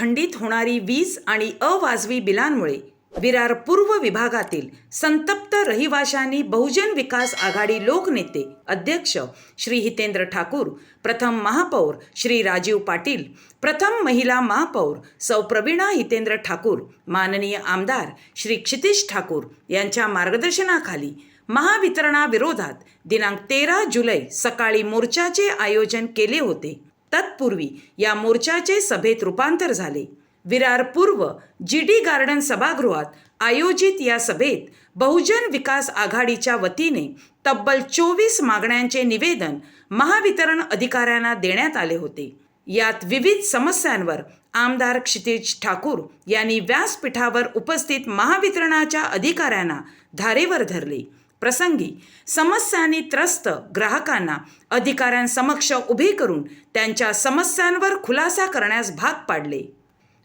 खंडित होणारी वीज आणि अवाजवी बिलांमुळे विरार पूर्व विभागातील संतप्त रहिवाशांनी बहुजन विकास आघाडी लोकनेते अध्यक्ष श्री हितेंद्र ठाकूर प्रथम महापौर श्री राजीव पाटील प्रथम महिला महापौर सौ प्रवीणा हितेंद्र ठाकूर माननीय आमदार श्री क्षितिश ठाकूर यांच्या मार्गदर्शनाखाली महावितरणाविरोधात दिनांक तेरा जुलै सकाळी मोर्चाचे आयोजन केले होते. तत्पूर्वी या मोर्चाचे सभेत रूपांतर झाले. विरार पूर्व जी डी गार्डन सभागृहात आयोजित या सभेत बहुजन विकास आघाडीच्या वतीने तब्बल चोवीस मागण्यांचे निवेदन महावितरण अधिकाऱ्यांना देण्यात आले होते. यात विविध समस्यांवर आमदार क्षितिज ठाकूर यांनी व्यासपीठावर उपस्थित महावितरणाच्या अधिकाऱ्यांना धारेवर धरले. प्रसंगी समस्यांनी त्रस्त ग्राहकांना अधिकाऱ्यांसमक्ष उभे करून त्यांच्या समस्यांवर खुलासा करण्यास भाग पाडले.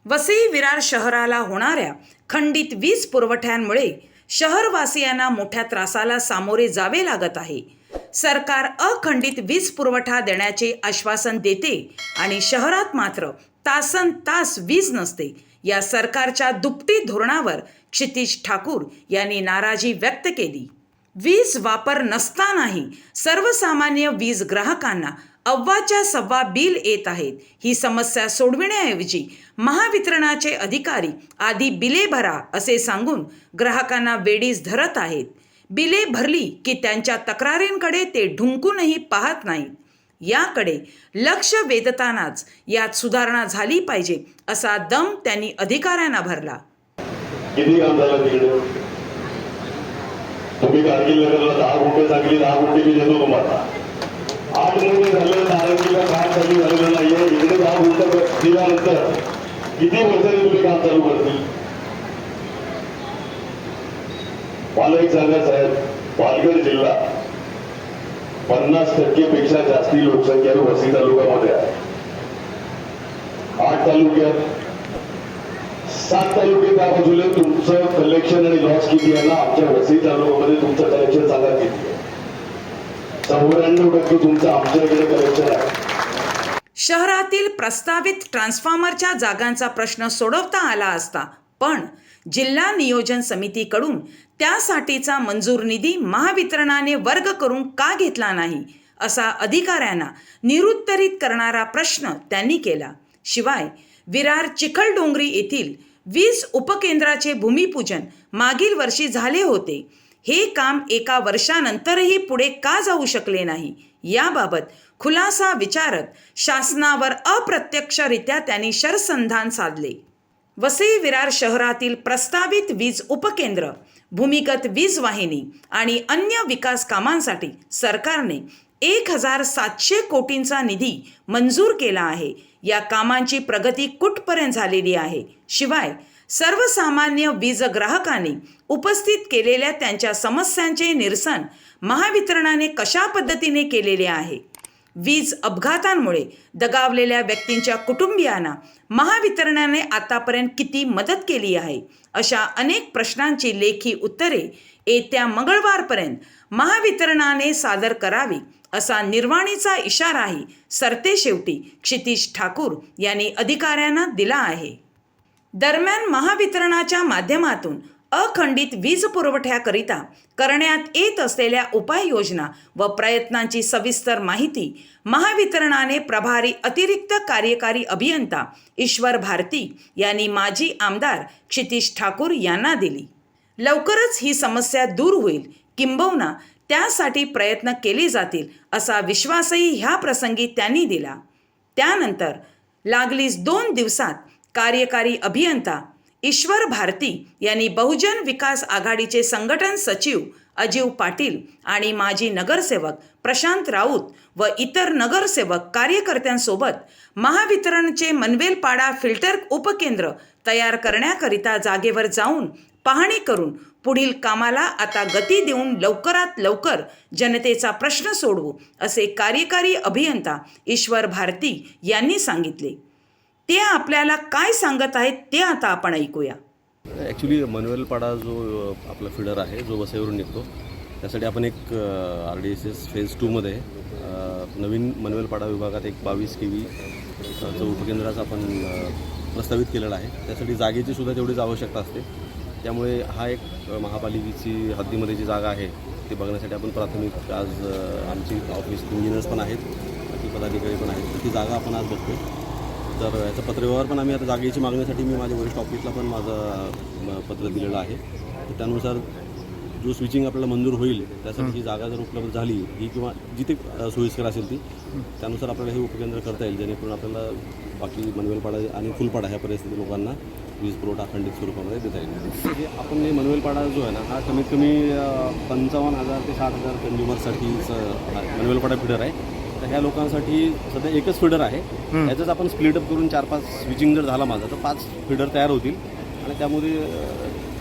वसई विरार शहराला होणाऱ्या खंडित वीज पुरवठ्यांमुळे शहरवासियांना मोठ्या त्रासाला सामोरे जावे लागत आहे. सरकार अखंडित वीज पुरवठा देण्याचे आश्वासन देते आणि शहरात मात्र तासन तास वीज नसते या सरकारच्या दुपटी धोरणावर क्षितिश ठाकूर यांनी नाराजी व्यक्त केली. वीज वापर नसतानाही सर्वसामान्य वीज ग्राहकांना अव्वाच्या सव्वा बिल येत आहेत. ही समस्या सोडविण्याऐवजी महावितरणाचे अधिकारी आधी बिले भरा असे सांगून ग्राहकांना वेडीस धरत आहेत. बिले भरली की त्यांच्या तक्रारींकडे ते ढुंकूनही पाहत नाहीत. याकडे लक्ष वेधतानाच यात सुधारणा झाली पाहिजे असा दम त्यांनी अधिकाऱ्यांना भरला. तुम्ही कारगिल नगरला दहा गुंठे सांगली दहा गुंठे मी देतो तुम्हाला. आठ महिने झाले नारंगीला काम चालू झालेलं नाहीये. इकडे दहा गुंठे दिल्यानंतर किती वर्षांनी तुम्ही काम चालू करतील? मला एक सांगा साहेब, पालघर जिल्हा पन्नास टक्केपेक्षा जास्ती लोकसंख्या वसई तालुक्यामध्ये आहे. आठ तालुक्यात सात तालुक्यात बाजूला तुमचं कलेक्शन आणि लॉस किती आहे ना आमच्या वसई तालुक्यामध्ये तुमचं कलेक्शन सांगा किती आहे. चौऱ्याण्णव टक्के तुमचं आमच्याकडे कलेक्शन आहे. शहरातील प्रस्तावित ट्रान्सफॉर्मरच्या जागांचा प्रश्न सोडवता आला असता पण जिल्हा नियोजन समितीकडून त्यासाठीचा मंजूर निधी महावितरणाने वर्ग करून का घेतला नाही असा अधिकाऱ्यांना निरुत्तरित करणारा प्रश्न त्यांनी केला. शिवाय विरार चिखलडोंगरी येथील वीज उपकेंद्राचे भूमिपूजन मागील वर्षी झाले होते. हे काम एका वर्षानंतरही पुढे का जाऊ शकले नाही? याबाबत खुलासा विचारत शासनावर अप्रत्यक्षरित्या त्यांनी शरसंधान साधले. वसई विरार शहरातील प्रस्तावित वीज उपकेंद्र भूमिगत वीज वाहिनी आणि अन्य विकास कामांसाठी सरकारने एक हजार सातशे कोटींचा निधी मंजूर केला आहे. या कामांची प्रगती कुठपर्यंत झालेली आहे? शिवाय सर्वसामान्य वीज ग्राहकांनी उपस्थित केलेल्या त्यांच्या समस्यांचे निरसन महावितरणाने कशा पद्धतीने केलेले आहे? वीज अपघातांमुळे दगावलेल्या व्यक्तींच्या कुटुंबियांना महावितरणाने आतापर्यंत किती मदत केली आहे? अशा अनेक प्रश्नांची लेखी उत्तरे येत्या मंगळवारपर्यंत महावितरणाने सादर करावी असा निर्वाणीचा इशाराही सरतेशेवटी क्षितिश ठाकूर यांनी अधिकाऱ्यांना दिला आहे. दरम्यान महावितरणाच्या माध्यमातून अखंडित वीज पुरवठ्याकरिता करण्यात येत असलेल्या उपाययोजना व प्रयत्नांची सविस्तर माहिती महावितरणाने प्रभारी अतिरिक्त कार्यकारी अभियंता ईश्वर भारती यांनी माजी आमदार क्षितिश ठाकूर यांना दिली. लवकरच ही समस्या दूर होईल किंबहुना त्यासाठी प्रयत्न केले जातील असा विश्वासही ह्या प्रसंगी त्यांनी दिला. त्यानंतर लागलीच दोन दिवसात कार्यकारी अभियंता ईश्वर भारती यांनी बहुजन विकास आघाडीचे संघटन सचिव अजीव पाटील आणि माजी नगरसेवक प्रशांत राऊत व इतर नगरसेवक कार्यकर्त्यांसोबत महावितरणचे मनवेलपाडा फिल्टर उपकेंद्र तयार करण्याकरिता जागेवर जाऊन पाहणी करून पुढील कामाला आता गती देऊन लवकरात लवकर जनतेचा प्रश्न सोडवू असे कार्यकारी अभियंता ईश्वर भारती यांनी सांगितले. ते आपल्याला काय सांगत आहेत ते आता आपण ऐकूया. ॲक्च्युली मनवेलपाडा जो आपला फिडर आहे जो वसईवरून निघतो त्यासाठी आपण एक R D S S phase टूमध्ये नवीन मनवेलपाडा विभागात एक बावीस के व्ही जो उपकेंद्राचा आपण प्रस्तावित केलेला आहे. त्यासाठी जागेची सुद्धा तेवढीच आवश्यकता असते. त्यामुळे हा एक महापालिकेची हद्दीमध्ये जी जागा आहे ती बघण्यासाठी आपण प्राथमिक आज आमची ऑफिस इंजिनियर्स पण आहेत बाकी पदाधिकारी पण आहेत. तर ती जागा आपण आज बघतोय. तर याचं पत्रव्यवहार पण आम्ही आता जागेची मागण्यासाठी मी माझ्या वरिष्ठ ऑफिसला पण माझं म, पत्र दिलेलं आहे. तर त्यानुसार जो स्विचिंग आपल्याला मंजूर होईल त्यासाठी ही. जागा जर उपलब्ध झाली ही किंवा जिथे सोयीस्कर असेल ती त्यानुसार आपल्याला हे उपकेंद्र करता येईल जेणेकरून आपल्याला बाकी मनवेलपाडा आणि फुलपाडा ह्या परिस्थिती लोकांना वीज पुरवठा अखंडित स्वरूपामध्ये देता येईल हे आपण हे मनवेलपाडा जो आहे ना हा कमीत कमी पंचावन्न हजार ते साठ हजार कंझ्युमरसाठीच मनवेलपाडा फिडर आहे. तर ह्या लोकांसाठी सध्या एकच फिडर आहे. याचंच आपण स्प्लिट अप करून चार पाच स्विचिंग जर झाला माझा तर पाच फिडर तयार होतील. आणि त्यामध्ये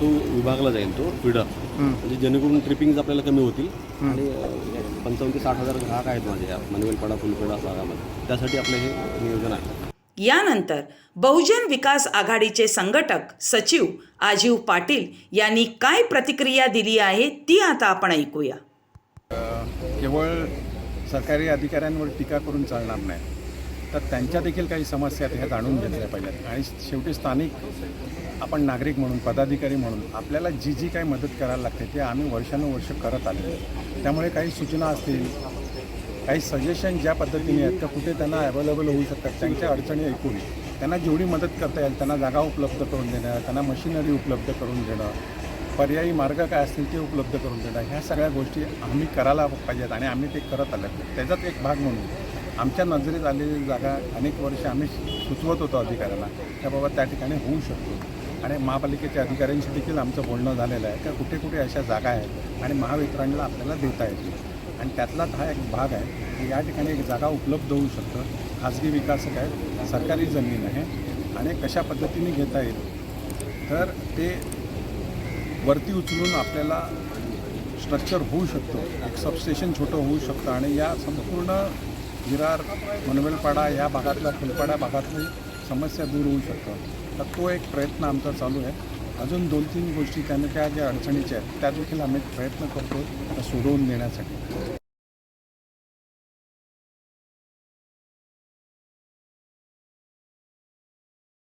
तो विभागला जाईल तो फिडर म्हणजे जेणेकरून ट्रिपिंग आपल्याला कमी होतील. आणि पंचावन्न ते साठ हजार ग्राहक आहेत माझे या मनवेलपाडा फुलपेडा भागामध्ये त्यासाठी आपलं हे नियोजन आहे. यानंतर बहुजन विकास आघाडीचे संघटक सचिव आजीव पाटील यांनी काय प्रतिक्रिया दिली आहे ती आता आपण ऐकूया. केवळ सरकारी अधिकाऱ्यांवर टीका करून चालणार नाही तर त्यांच्या देखील काही समस्या ह्या जाणून घेतल्या पाहिजेत. आणि शेवटी स्थानिक आपण नागरिक म्हणून पदाधिकारी म्हणून आपल्याला जी जी काही मदत करायला लागते ते आम्ही वर्षानुवर्ष करत आले त्यामुळे काही सूचना असतील काही सजेशन ज्या पद्धतीने आहेत त्या कुठे त्यांना अवेलेबल होऊ शकतात त्यांच्या अडचणी ऐकून त्यांना जेवढी मदत करता येईल त्यांना जागा उपलब्ध करून देणं त्यांना मशिनरी उपलब्ध करून देणं पर्यायी मार्ग काय असतील ते उपलब्ध करून देणं ह्या सगळ्या गोष्टी आम्ही करायला पाहिजेत आणि आम्ही ते करत आलो. त्याचाच एक भाग म्हणून आमच्या नजरेत आलेली जागा अनेक वर्ष आम्ही सुचवत होतो अधिकाऱ्यांना त्याबाबत त्या ठिकाणी होऊ शकतो. आणि महापालिकेच्या अधिकाऱ्यांशी देखील आमचं बोलणं झालेलं आहे का कुठे कुठे अशा जागा आहेत आणि महावितरणला आपल्याला देता येतील. आणि त्यातलाच हा एक भाग आहे की या ठिकाणी एक जागा उपलब्ध होऊ शकतं. खाजगी विकासक आहे सरकारी जमीन आहे आणि कशा पद्धतीने घेता येईल. तर ते वरती उचलून आपल्याला स्ट्रक्चर होऊ शकतं. एक सबस्टेशन छोटं होऊ शकतं आणि या संपूर्ण विरार मनवेलपाडा या भागातल्या फुलपाडा भागातली समस्या दूर होऊ शकतं तर तो एक प्रयत्न आमचा चालू आहे. अजून दोन तीन गोष्टी त्यांना त्या ज्या अडचणीच्या आहेत त्या देखील आम्ही प्रयत्न करतो सोडवून देण्यासाठी.